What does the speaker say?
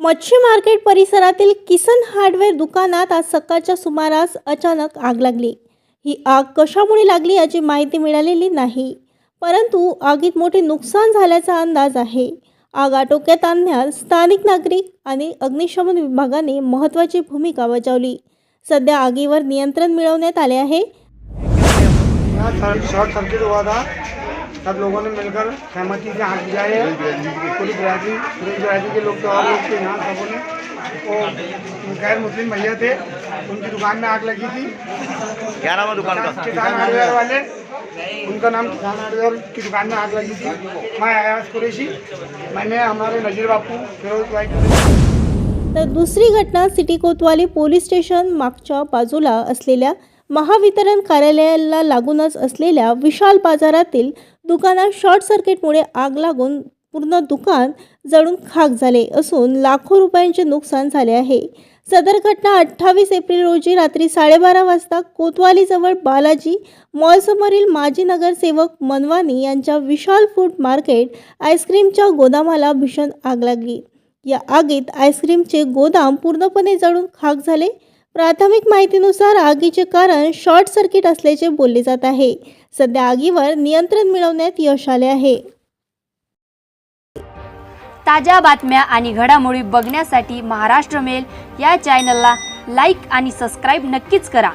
मच्छी मार्केट परिसरातील किसन हार्डवेअर दुकानात आज सकाळच्या सुमारास अचानक आग लागली. ही आग कशामुळे लागली याची माहिती मिळालेली नाही. परंतु आगीत मोठे नुकसान झाल्याचा अंदाज आहे. आग आटोक्यात आणण्यात स्थानिक नागरिक आणि अग्निशमन विभागाने महत्त्वाची भूमिका बजावली. सध्या आगीवर नियंत्रण मिळवण्यात आले आहे. सब लोगों ने मिलकर सहमति से आग बुझाई है। पूरी बिरादरी पूरी बिरादरी के लोग तो और लोग थे यहाँ सबों ने वो गैर मुस्लिम भैया थे उनकी दुकान में आग लगी थी। क्या नाम है दुकान का किसान हार्डवेयर वाले उनका नाम किसान हार्डवेयर की दुकान में आग लगी थी। मैं अयाज कुरेशी। मैंने हमारे नजीर बापू फिरोज भाई तर दुसरी घटना सिटी कोतवाली पोलीस स्टेशन मागच्या बाजूला असलेल्या महावितरण कार्यालयाला लागूनच असलेल्या विशाल बाजारातील दुकानात शॉर्ट सर्किटमुळे आग लागून पूर्ण दुकान जळून खाक झाले असून लाखो रुपयांचे नुकसान झाले आहे. सदर घटना अठ्ठावीस एप्रिल रोजी रात्री साडेबारा वाजता कोतवालीजवळ बालाजी मॉलसमोरील माजी नगरसेवक मनवानी यांच्या विशाल फूड मार्केट आईस्क्रीमच्या गोदामाला भीषण आग लागली. या आगीत आईस्क्रीमचे गोदाम पूर्णपणे जळून खाक झाले. प्राथमिक माहितीनुसार आगीचे कारण शॉर्ट सर्किट असल्याचे बोलले जात आहे. सध्या आगीवर नियंत्रण मिळवण्यात यश आले आहे. ताज्या बातम्या आणि घडामोडी बघण्यासाठी महाराष्ट्र मेल या चॅनलला लाईक आणि सबस्क्राईब नक्कीच करा.